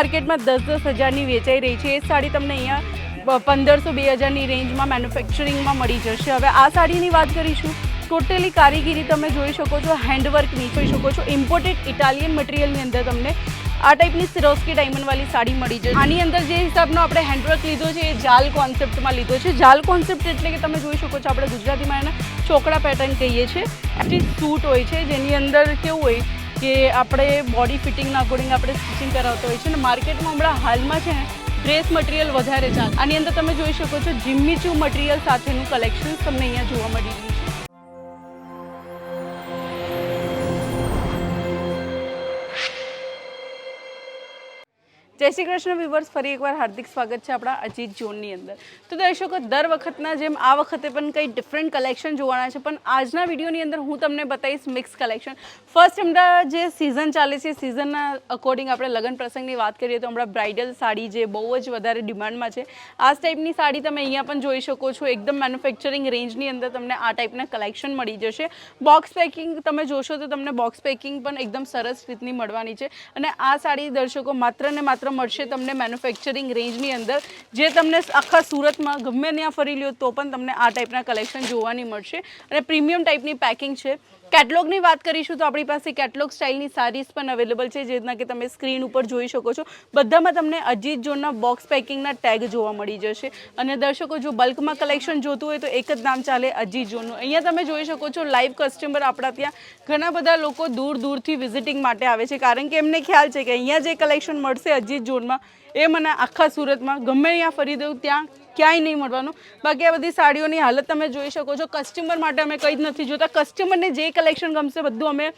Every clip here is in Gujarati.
માર્કેટમાં દસ દસ હજારની વેચાઈ રહી છે. એ સાડી તમને અહીંયા પંદરસો બે હજારની રેન્જમાં મેન્યુફેક્ચરિંગમાં મળી જશે. હવે આ સાડીની વાત કરીશું. ટોટલી કારીગીરી તમે જોઈ શકો છો હેન્ડવર્કની જોઈ શકો છો. ઇમ્પોર્ટેડ ઇટાલિયન મટીરિયલની અંદર તમને આ ટાઈપની સિરોસ્કી ડાયમંડવાળી સાડી મળી જશે. આની અંદર જે હિસાબનો આપણે હેન્ડવર્ક લીધો છે, એ જાલ કોન્સેપ્ટમાં લીધો છે. જાલ કોન્સેપ્ટ એટલે કે તમે જોઈ શકો છો, આપણે ગુજરાતીમાં એના ચોકડા પેટર્ન કહીએ છીએ. સૂટ હોય છે, જેની અંદર કેવું હોય કે આપણે બોડી ફિટિંગના અકોર્ડિંગ આપણે સ્ટિચિંગ કરાવતા હોય છે અને માર્કેટમાં હમણાં હાલમાં છે ડ્રેસ મટીરિયલ વધારે ચાલે. આની અંદર તમે જોઈ શકો છો જિમ્મીચુ મટીરિયલ સાથેનું કલેક્શન તમને અહીંયા જોવા મળી રહ્યું જય શ્રી કૃષ્ણ વિવર્સ ફરી એકવાર હાર્દિક સ્વાગત છે આપણા અજીત ઝોનની અંદર. તો દર્શકો, દર વખતના જેમ આ વખતે પણ કંઈ ડિફરન્ટ કલેક્શન જોવાના છે, પણ આજના વિડીયોની અંદર હું તમને બતાવીશ મિક્સ કલેક્શન ફર્સ્ટ હમણાં જે સિઝન ચાલે છે સિઝનના અકોર્ડિંગ આપણે લગ્ન પ્રસંગની વાત કરીએ તો હમણાં બ્રાઇડલ સાડી જે બહુ જ વધારે ડિમાન્ડમાં છે. આ ટાઈપની સાડી તમે અહીંયા પણ જોઈ શકો છો. એકદમ મેન્યુફેક્ચરિંગ રેન્જની અંદર તમને આ ટાઈપના કલેક્શન મળી જશે. બોક્સ પેકિંગ તમે જોશો તો તમને બોક્સ પેકિંગ પણ એકદમ સરસ રીતની મળવાની છે. અને આ સાડી દર્શકો, માત્ર ને માત્ર મળશે તમને મેન્યુફેક્ચરિંગ રેન્જની અંદર. જે તમને આખા સુરતમાં ગમે ત્યાં ફરી લ્યો, તો પણ તમને આ ટાઈપના કલેક્શન જોવાની મળશે. અને પ્રીમિયમ ટાઈપની પેકિંગ છે. કેટલોગની વાત કરીશું તો આપણી પાસે કેટલોગ સ્ટાઇલની સારીઝ પણ અવેલેબલ છે જેના કે તમે સ્ક્રીન ઉપર જોઈ શકો છો. બધામાં તમને અજીત જોનના બોક્સ પેકિંગના ટેગ જોવા મળી જશે. અને દર્શકો, જો બલ્કમાં કલેક્શન જોતું હોય તો એક જ નામ ચાલે, અજીત જોનનું અહીંયા તમે જોઈ શકો છો લાઈવ કસ્ટમર આપણા ત્યાં ઘણા બધા લોકો દૂર દૂરથી વિઝિટિંગ માટે આવે છે. કારણ કે એમને ખ્યાલ છે કે અહીંયા જે કલેક્શન મળશે અજીત ઝોનમાં એ મને આખા સુરતમાં ગમે અહીંયા ફરી દઉં, ત્યાં ક્યાંય નહીં મળવાનું. બાકી આ બધી સાડીઓની હાલત તમે જોઈ શકો છો. કસ્ટમર માટે અમે કંઈ જ નથી જોતા. કસ્ટમરને જે કલેક્શન ગમશે બધું અમે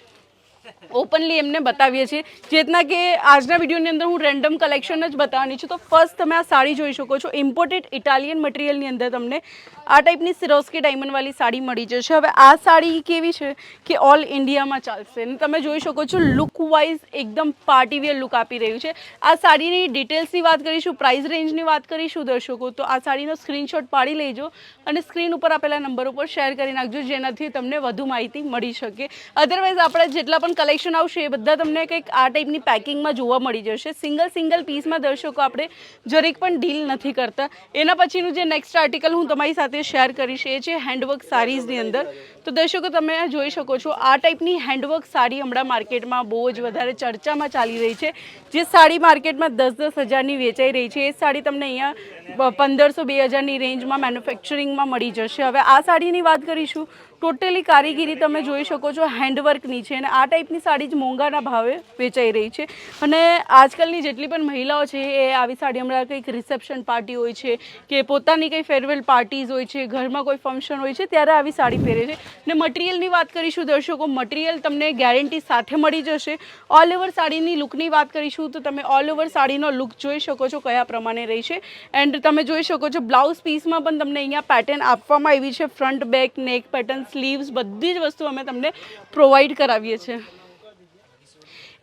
ઓપનલી એમને બતાવીએ છીએ. જેતના કે આજના વિડીયોની અંદર હું રેન્ડમ કલેક્શન જ બતાવવાની છું. તો ફર્સ્ટ તમે આ સાડી જોઈ શકો છો. ઇમ્પોર્ટેડ ઇટાલિયન મટીરિયલની અંદર તમને આ ટાઈપની સિરોસ્કી ડાયમંડવાળી સાડી મળી જશે. હવે આ સાડી કેવી છે કે ઓલ ઇન્ડિયામાં ચાલશે. અને તમે જોઈ શકો છો લુક વાઇઝ એકદમ પાર્ટી વેર લુક આપી રહ્યું છે. આ સાડીની ડિટેલ્સની વાત કરીશું પ્રાઇસ રેન્જની વાત કરીશું દર્શકો, તો આ સાડીનો સ્ક્રીનશોટ પાડી લેજો અને સ્ક્રીન ઉપર આપેલા નંબર ઉપર શેર કરી નાખજો, જેનાથી તમને વધુ માહિતી મળી શકે. અધરવાઇઝ આપણે જેટલા પણ કલેક્શન આવશે, એ બધા તમને કંઈક આ ટાઈપની પેકિંગમાં જોવા મળી જશે. સિંગલ સિંગલ પીસમાં દર્શકો આપણે જરીક પણ ડીલ નથી કરતા. એના પછીનું જે નેક્સ્ટ આર્ટિકલ હું તમારી સાથે શેર કરીશ, એ છે હેન્ડવર્ક સારીઝની અંદર. તો દર્શકો, તમે જોઈ શકો છો, આ ટાઈપની હેન્ડવર્ક સાડી હમણાં માર્કેટમાં બહુ જ વધારે ચર્ચામાં ચાલી રહી છે. જે સાડી માર્કેટમાં દસ દસ હજારની વેચાઈ રહી છે, એ સાડી તમને અહીંયા પંદરસો, બે હજારની રેન્જમાં મેન્યુફેક્ચરિંગમાં મળી જશે. હવે આ સાડીની વાત કરીશું ટોટલી કારીગીરી તમે જોઈ શકો છો હેન્ડવર્કની છે અને આ ટાઈપની સાડી જ મોંઘાના ભાવે વેચાઈ રહી છે. અને આજકાલની જેટલી પણ મહિલાઓ છે, એ આવી સાડી હમણાં કંઈક રિસેપ્શન પાર્ટી હોય છે કે પોતાની કંઈ ફેરવેલ પાર્ટીઝ હોય છે, ઘરમાં કોઈ ફંક્શન હોય છે, ત્યારે આવી સાડી પહેરે છે. ને મટીરિયલની વાત કરીશું દર્શકો મટીરિયલ તમને ગેરંટી સાથે મળી જશે. ઓલ ઓવર સાડીની લુકની વાત કરીશું તો તમે ઓલ ઓવર સાડીનો લુક જોઈ શકો છો કયા પ્રમાણે રહી છે. એન્ડ તમે જોઈ શકો છો બ્લાઉઝ પીસમાં પણ તમને અહીંયા પેટર્ન આપવામાં આવી છે. Front back neck pattern sleeves બધી જ વસ્તુ અમે તમને પ્રોવાઈડ કરાવીએ છીએ.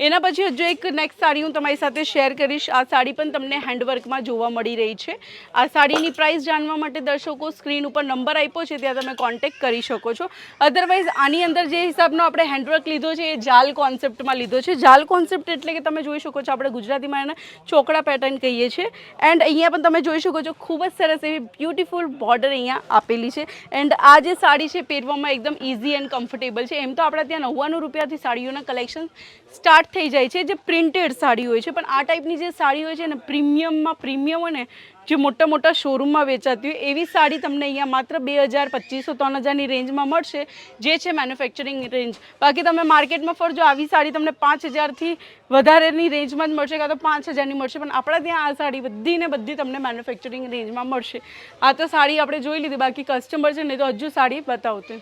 એના પછી હજુ એક નેક્સ્ટ સાડી હું તમારી સાથે શેર કરીશ. આ સાડી પણ તમને હેન્ડવર્કમાં જોવા મળી રહી છે. આ સાડીની પ્રાઇસ જાણવા માટે દર્શકો સ્ક્રીન ઉપર નંબર આપ્યો છે, ત્યાં તમે કોન્ટેક્ટ કરી શકો છો. અધરવાઇઝ આની અંદર જે હિસાબનો આપણે હેન્ડવર્ક લીધો છે, એ જાલ કોન્સેપ્ટમાં લીધો છે. જાલ કોન્સેપ્ટ એટલે કે તમે જોઈ શકો છો, આપણે ગુજરાતીમાં એના ચોકડા પેટર્ન કહીએ છીએ. એન્ડ અહીંયા પણ તમે જોઈ શકો છો, ખૂબ જ સરસ એવી બ્યુટીફુલ બોર્ડર અહીંયા આપેલી છે. એન્ડ આ જે સાડી છે, પહેરવામાં એકદમ ઇઝી એન્ડ કમ્ફર્ટેબલ છે. એમ તો આપણા ત્યાં નવ્વાણું રૂપિયાથી સાડીઓના કલેક્શન સ્ટાર્ટ થઈ જાય છે, જે પ્રિન્ટેડ સાડી હોય છે. પણ આ ટાઈપની જે સાડી હોય છે ને પ્રીમિયમમાં પ્રીમિયમ હોય ને, જે મોટા મોટા શોરૂમમાં વેચાતી હોય, એવી સાડી તમને અહીંયા માત્ર બે હજાર, પચીસો, ત્રણ હજારની રેન્જમાં મળશે, જે છે મેન્યુફેક્ચરિંગ રેન્જ બાકી તમે માર્કેટમાં ફરજો, આવી સાડી તમને પાંચ હજારથી વધારેની રેન્જમાં જ મળશે, કાં તો પાંચ હજારની મળશે. પણ આપણા ત્યાં આ સાડી બધી ને બધી તમને મેન્યુફેક્ચરિંગ રેન્જમાં મળશે. આ તો સાડી આપણે જોઈ લીધી, બાકી કસ્ટમર છે ને તો હજુ સાડી બતાવते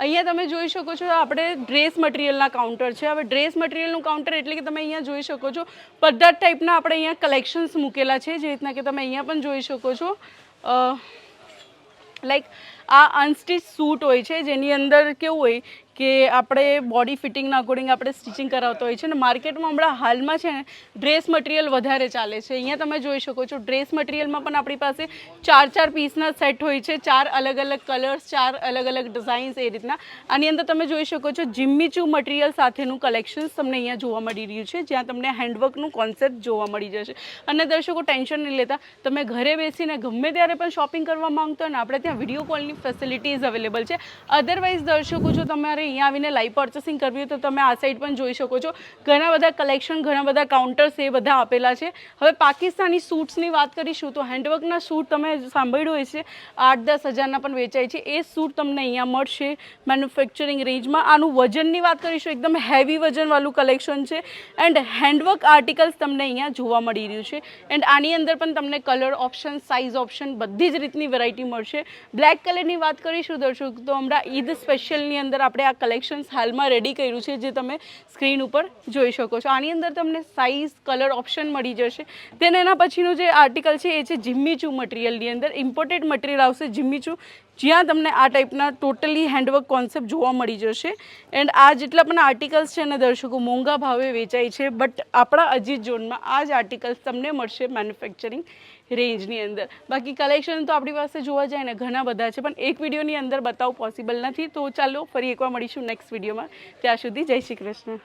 અહીંયા તમે જોઈ શકો છો, આપણે ડ્રેસ મટીરિયલના કાઉન્ટર છે. હવે ડ્રેસ મટીરિયલનું કાઉન્ટર એટલે કે તમે અહીંયા જોઈ શકો છો, બધા ટાઈપના આપણે અહીંયા કલેક્શન્સ મૂકેલા છે. જે રીતના કે તમે અહીંયા પણ જોઈ શકો છો. લાઈક આ અનસ્ટિચ સૂટ હોય છે, જેની અંદર કેવું હોય કે આપણે બોડી ફિટિંગના અકોર્ડિંગ આપણે સ્ટિચિંગ કરાવતા હોય છે અને માર્કેટમાં હમણાં હાલમાં છે ને ડ્રેસ મટીરિયલ વધારે ચાલે છે. અહીંયા તમે જોઈ શકો છો ડ્રેસ મટીરિયલમાં પણ આપણી પાસે ચાર ચાર પીસના સેટ હોય છે, ચાર અલગ અલગ કલર્સ ચાર અલગ અલગ ડિઝાઇન્સ એ રીતના. આની અંદર તમે જોઈ શકો છો જિમ્મીચુ મટીરિયલ સાથેનું કલેક્શન્સ તમને અહીંયા જોવા મળી રહ્યું છે, જ્યાં તમને હેન્ડવર્કનું કોન્સેપ્ટ જોવા મળી જશે. અને દર્શકો ટેન્શન નહીં લેતા. તમે ઘરે બેસીને ગમે ત્યારે પણ શોપિંગ કરવા માંગતો હોય ને, આપણે ત્યાં વીડિયો કોલની ફેસિલિટીઝ અવેલેબલ છે. અધરવાઇઝ દર્શકો, જો તમારે અહીંયા આવીને લાઈવ પર્ચેસિંગ કરવી હોય તો તમે આ સાઈડ પણ જોઈ શકો છો. ઘણા બધા કલેક્શન ઘણા બધા કાઉન્ટર્સ એ બધા આપેલા છે. હવે પાકિસ્તાની સૂટ્સની વાત કરીશું તો હેન્ડવર્કના સૂટ તમે સાંભળ્યું હોય છે. આઠ દસ હજારના પણ વેચાય છે. એ સૂટ તમને અહીંયા મળશે મેન્યુફેક્ચરિંગ રેન્જમાં આનું વજનની વાત કરીશું, એકદમ હેવી વજનવાળું કલેક્શન છે. એન્ડ હેન્ડવર્ક આર્ટિકલ્સ તમને અહીંયા જોવા મળી રહ્યું છે. એન્ડ આની અંદર પણ તમને કલર ઓપ્શન સાઇઝ ઓપ્શન બધી જ રીતની વેરાયટી મળશે. બ્લેક કલરની વાત કરીશું દર્શક, તો હમણાં ઈદ સ્પેશિયલની અંદર આપણે કલેક્શન્સ હાલમાં રેડી કર્યું છે, જે તમે સ્ક્રીન ઉપર જોઈ શકો છો. આની અંદર તમને સાઇઝ કલર ઓપ્શન મળી જશે. તેને એના પછીનું જે આર્ટિકલ છે, એ છે જિમ્મીચુ મટીરિયલની અંદર. ઇમ્પોર્ટેડ મટીરિયલ આવશે જિમ્મીચુ જ્યાં તમને આ ટાઈપના ટોટલી હેન્ડવર્ક કોન્સેપ્ટ જોવા મળી જશે. એન્ડ આ જેટલા પણ આર્ટિકલ્સ છે એના દર્શકો મોંઘા ભાવે વેચાય છે બટ આપણા અજીત ઝોનમાં આ જ આર્ટિકલ્સ તમને મળશે મેન્યુફેક્ચરિંગ રેન્જની અંદર. બાકી કલેક્શન તો આપણી પાસે જોવા જાય ને ઘણા બધા છે, પણ એક વિડીયોની અંદર બતાવવું પોસિબલ નથી. તો ચાલો ફરી એકવાર મળીશું નેક્સ્ટ વિડીયોમાં. ત્યાં સુધી જય શ્રી કૃષ્ણ.